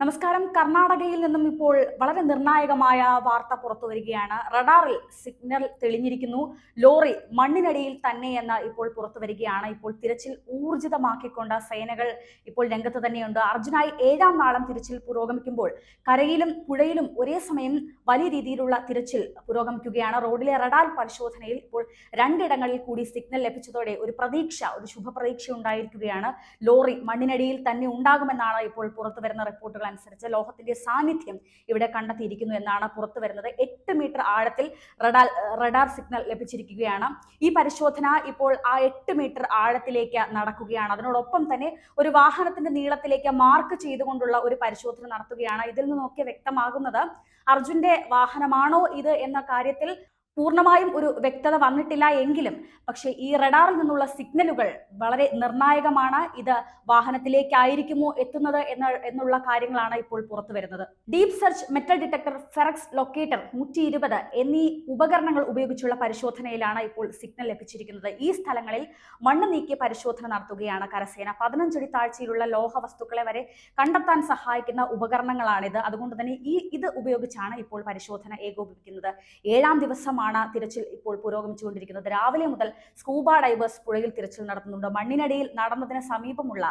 നമസ്കാരം. കർണാടകയിൽ നിന്നും ഇപ്പോൾ വളരെ നിർണായകമായ വാർത്ത പുറത്തു വരികയാണ്. റഡാറിൽ സിഗ്നൽ തെളിഞ്ഞിരിക്കുന്നു. ലോറി മണ്ണിനടിയിൽ തന്നെ എന്ന് ഇപ്പോൾ പുറത്തു വരികയാണ്. ഇപ്പോൾ തിരച്ചിൽ ഊർജിതമാക്കിക്കൊണ്ട് സേനകൾ ഇപ്പോൾ രംഗത്ത് തന്നെയുണ്ട്. അർജുനായി ഏഴാം നാളം തിരച്ചിൽ പുരോഗമിക്കുമ്പോൾ കരയിലും പുഴയിലും ഒരേ സമയം വലിയ രീതിയിലുള്ള തിരച്ചിൽ പുരോഗമിക്കുകയാണ്. റോഡിലെ റഡാർ പരിശോധനയിൽ ഇപ്പോൾ രണ്ടിടങ്ങളിൽ കൂടി സിഗ്നൽ ലഭിച്ചതോടെ ഒരു പ്രതീക്ഷ ഒരു ശുഭപ്രതീക്ഷ ഉണ്ടായിരിക്കുകയാണ്. ലോറി മണ്ണിനടിയിൽ തന്നെ ഉണ്ടാകുമെന്നാണ് ഇപ്പോൾ പുറത്തു വരുന്ന റിപ്പോർട്ടുകൾ. അനുസരിച്ച് ലോഹത്തിന്റെ സാന്നിധ്യം ഇവിടെ കണ്ടെത്തിയിരിക്കുന്നു എന്നാണ് പുറത്തു വരുന്നത്. എട്ട് മീറ്റർ ആഴത്തിൽ റഡാർ റഡാർ സിഗ്നൽ ലഭിച്ചിരിക്കുകയാണ്. ഈ പരിശോധന ഇപ്പോൾ ആ എട്ട് മീറ്റർ ആഴത്തിലേക്ക് നടക്കുകയാണ്. അതിനോടൊപ്പം തന്നെ ഒരു വാഹനത്തിന്റെ നീളത്തിലേക്ക് മാർക്ക് ചെയ്തുകൊണ്ടുള്ള ഒരു പരിശോധന നടത്തുകയാണ്. ഇതിൽ നിന്നൊക്കെ വ്യക്തമാകുന്നത് അർജുന്റെ വാഹനമാണോ ഇത് എന്ന കാര്യത്തിൽ പൂർണമായും ഒരു വ്യക്തത വന്നിട്ടില്ല എങ്കിലും പക്ഷേ ഈ റഡാറിൽ നിന്നുള്ള സിഗ്നലുകൾ വളരെ നിർണായകമാണ്. ഇത് വാഹനത്തിലേക്കായിരിക്കുമോ എത്തുന്നത് എന്ന എന്നുള്ള കാര്യങ്ങളാണ് ഇപ്പോൾ പുറത്തു വരുന്നത്. Deep search metal detector Ferex locator നൂറ്റി ഇരുപത് എന്നീ ഉപകരണങ്ങൾ ഉപയോഗിച്ചുള്ള പരിശോധനയിലാണ് ഇപ്പോൾ സിഗ്നൽ ലഭിച്ചിരിക്കുന്നത്. ഈ സ്ഥലങ്ങളിൽ മണ്ണ് നീക്കി പരിശോധന നടത്തുകയാണ് കരസേന. പതിനഞ്ചടി താഴ്ചയിലുള്ള ലോഹ വസ്തുക്കളെ വരെ കണ്ടെത്താൻ സഹായിക്കുന്ന ഉപകരണങ്ങളാണിത്. അതുകൊണ്ട് തന്നെ ഈ ഇത് ഉപയോഗിച്ചാണ് ഇപ്പോൾ പരിശോധന ഏകോപിപ്പിക്കുന്നത്. ഏഴാം ദിവസമാണ് തിരച്ചിൽ ഇപ്പോൾ പുരോഗമിച്ചുകൊണ്ടിരിക്കുന്നത്. രാവിലെ മുതൽ സ്കൂബ ഡൈവേഴ്സ് പുഴയിൽ തിരച്ചിൽ നടത്തുന്നുണ്ട്. മണ്ണിനടിയിൽ നടന്നതിന് സമീപമുള്ള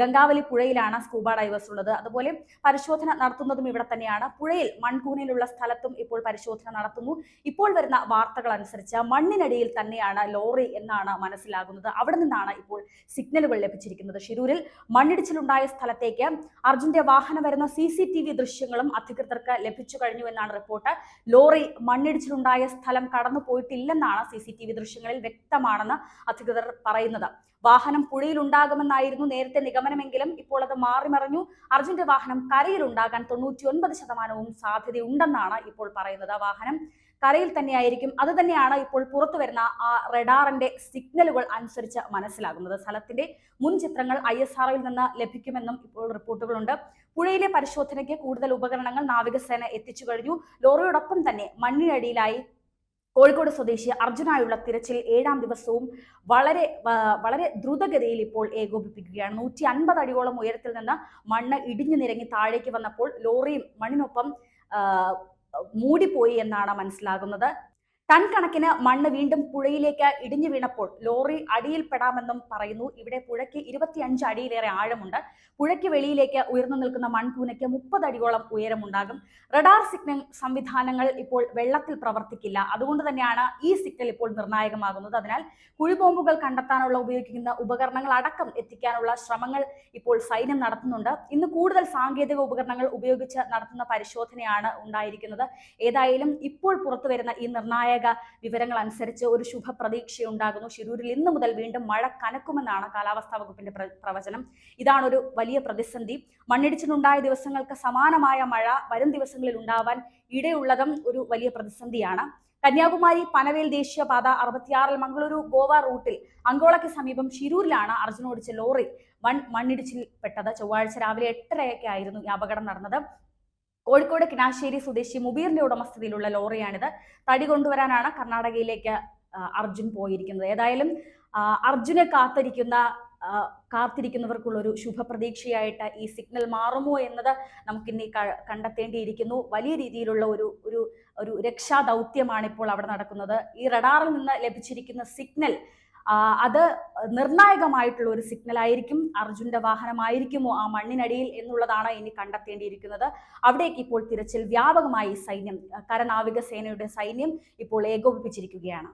ഗംഗാവലി പുഴയിലാണ് സ്കൂബ ഡൈവേഴ്സ് ഉള്ളത്. അതുപോലെ പരിശോധന നടത്തുന്നതും ഇവിടെ തന്നെയാണ്. പുഴയിൽ മൺകൂനയിലുള്ള സ്ഥലത്തും ഇപ്പോൾ പരിശോധന നടത്തുന്നു. ഇപ്പോൾ വരുന്ന വാർത്തകൾ അനുസരിച്ച് മണ്ണിനടിയിൽ തന്നെയാണ് ലോറി എന്നാണ് മനസ്സിലാകുന്നത്. അവിടെ നിന്നാണ് ഇപ്പോൾ സിഗ്നലുകൾ ലഭിച്ചിരിക്കുന്നത്. ഷിരൂരിൽ മണ്ണിടിച്ചിലുണ്ടായ സ്ഥലത്തേക്ക് അർജുന്റെ വാഹനം വരുന്ന സി സി ടി വി ദൃശ്യങ്ങളും അധികൃതർക്ക് ലഭിച്ചു കഴിഞ്ഞു എന്നാണ് റിപ്പോർട്ട്. ലോറി മണ്ണിടിച്ചിലുണ്ടായ സ്ഥലം കടന്നു പോയിട്ടില്ലെന്നാണ് സി സി ടി വി ദൃശ്യങ്ങളിൽ വ്യക്തമാണെന്ന് അധികൃതർ പറയുന്നത്. വാഹനം പുഴയിലുണ്ടാകുമെന്നായിരുന്നു നേരത്തെ നിഗമനമെങ്കിലും ഇപ്പോൾ അത് മാറിമറിഞ്ഞു. അർജുന്റെ വാഹനം കരയിലുണ്ടാകാൻ തൊണ്ണൂറ്റി ഒൻപത് ശതമാനവും സാധ്യതയുണ്ടെന്നാണ് ഇപ്പോൾ പറയുന്നത് ആ വാഹനം. കരയിൽ തന്നെയായിരിക്കും. അത് തന്നെയാണ് ഇപ്പോൾ പുറത്തു വരുന്ന ആ റഡാറിന്റെ സിഗ്നലുകൾ അനുസരിച്ച് മനസ്സിലാകുന്നത്. സ്ഥലത്തിന്റെ മുൻ ചിത്രങ്ങൾ ഐ എസ് ആർഒയിൽ നിന്ന് ലഭിക്കുമെന്നും ഇപ്പോൾ റിപ്പോർട്ടുകളുണ്ട്. പുഴയിലെ പരിശോധനയ്ക്ക് കൂടുതൽ ഉപകരണങ്ങൾ നാവികസേന എത്തിച്ചു കഴിഞ്ഞു. ലോറിയോടൊപ്പം തന്നെ മണ്ണിനടിയിലായി കോഴിക്കോട് സ്വദേശി അർജുനായുള്ള തിരച്ചിൽ ഏഴാം ദിവസവും വളരെ വളരെ ദ്രുതഗതിയിൽ ഇപ്പോൾ ഏകോപിപ്പിക്കുകയാണ്. നൂറ്റി അൻപത് അടിയോളം ഉയരത്തിൽ നിന്ന് മണ്ണ് ഇടിഞ്ഞു നിരങ്ങി താഴേക്ക് വന്നപ്പോൾ ലോറിയും മണ്ണിനൊപ്പം മൂടിപ്പോയി എന്നാണ് മനസ്സിലാകുന്നത്. ടൺ കണക്കിന് മണ്ണ് വീണ്ടും പുഴയിലേക്ക് ഇടിഞ്ഞു വീണപ്പോൾ ലോറി അടിയിൽപ്പെടാമെന്നും പറയുന്നു. ഇവിടെ പുഴയ്ക്ക് ഇരുപത്തിയഞ്ച് അടിയിലേറെ ആഴമുണ്ട്. പുഴയ്ക്ക് വെളിയിലേക്ക് ഉയർന്നു നിൽക്കുന്ന മൺകൂനയ്ക്ക് മുപ്പത് അടിയോളം ഉയരമുണ്ടാകും. റഡാർ സിഗ്നൽ സംവിധാനങ്ങൾ ഇപ്പോൾ വെള്ളത്തിൽ പ്രവർത്തിക്കില്ല. അതുകൊണ്ട് തന്നെയാണ് ഈ സിഗ്നൽ ഇപ്പോൾ നിർണായകമാകുന്നത്. അതിനാൽ കുഴിബോംബുകൾ കണ്ടെത്താനുള്ള ഉപയോഗിക്കുന്ന ഉപകരണങ്ങൾ അടക്കം എത്തിക്കാനുള്ള ശ്രമങ്ങൾ ഇപ്പോൾ സൈന്യം നടത്തുന്നുണ്ട്. ഇന്ന് കൂടുതൽ സാങ്കേതിക ഉപകരണങ്ങൾ ഉപയോഗിച്ച് നടത്തുന്ന പരിശോധനയാണ് ഉണ്ടായിരിക്കുന്നത്. ഏതായാലും ഇപ്പോൾ പുറത്തു വരുന്ന ഈ നിർണായക വിവരങ്ങൾ അനുസരിച്ച് ഒരു ശുഭ പ്രതീക്ഷയുണ്ടാകുന്നു ഷിരൂരിൽ ഇന്ന് മുതൽ വീണ്ടും മഴ കനക്കുമെന്നാണ് കാലാവസ്ഥാ വകുപ്പിന്റെ പ്രവചനം. ഇതാണ് ഒരു വലിയ പ്രതിസന്ധി. മണ്ണിടിച്ചിലുണ്ടായ ദിവസങ്ങൾക്ക് സമാനമായ മഴ വരും ദിവസങ്ങളിൽ ഉണ്ടാവാൻ ഇടയുള്ളതും ഒരു വലിയ പ്രതിസന്ധിയാണ്. കന്യാകുമാരി പനവേൽ ദേശീയപാത അറുപത്തിയാറിൽ മംഗളൂരു ഗോവ റൂട്ടിൽ അങ്കോളയ്ക്ക് സമീപം ഷിരൂരിലാണ് അർജുനോടിച്ച ലോറി വൺ മണ്ണിടിച്ചിൽപ്പെട്ടത്. ചൊവ്വാഴ്ച രാവിലെ എട്ടരയൊക്കെ ആയിരുന്നു ഈ അപകടം നടന്നത്. കോഴിക്കോട് കിനാശ്ശേരി സ്വദേശി മുബീറിന്റെ ഉടമസ്ഥതയിലുള്ള ലോറിയാണിത്. തടി കൊണ്ടുവരാനാണ് കർണാടകയിലേക്ക് അർജുൻ പോയിരിക്കുന്നത്. ഏതായാലും അർജുനെ കാത്തിരിക്കുന്ന കാത്തിരിക്കുന്നവർക്കുള്ളൊരു ശുഭപ്രതീക്ഷയായിട്ട് ഈ സിഗ്നൽ മാറുമോ എന്നത് നമുക്കിനി കണ്ടെത്തേണ്ടിയിരിക്കുന്നു. വലിയ രീതിയിലുള്ള ഒരു ഒരു ഒരു രക്ഷാ ദൗത്യമാണ് ഇപ്പോൾ അവിടെ നടക്കുന്നത്. ഈ റഡാറിൽ നിന്ന് ലഭിച്ചിരിക്കുന്ന സിഗ്നൽ അത് നിർണായകമായിട്ടുള്ള ഒരു സിഗ്നൽ ആയിരിക്കും. അർജുന്റെ വാഹനമായിരിക്കുമോ ആ മണ്ണിനടിയിൽ എന്നുള്ളതാണ് ഇനി കണ്ടെത്തേണ്ടിയിരിക്കുന്നത്. അവിടേക്ക് ഇപ്പോൾ തിരച്ചിൽ വ്യാപകമായി സൈന്യം കരനാവിക സേനയുടെ സൈന്യം ഇപ്പോൾ ഏകോപിപ്പിച്ചിരിക്കുകയാണ്.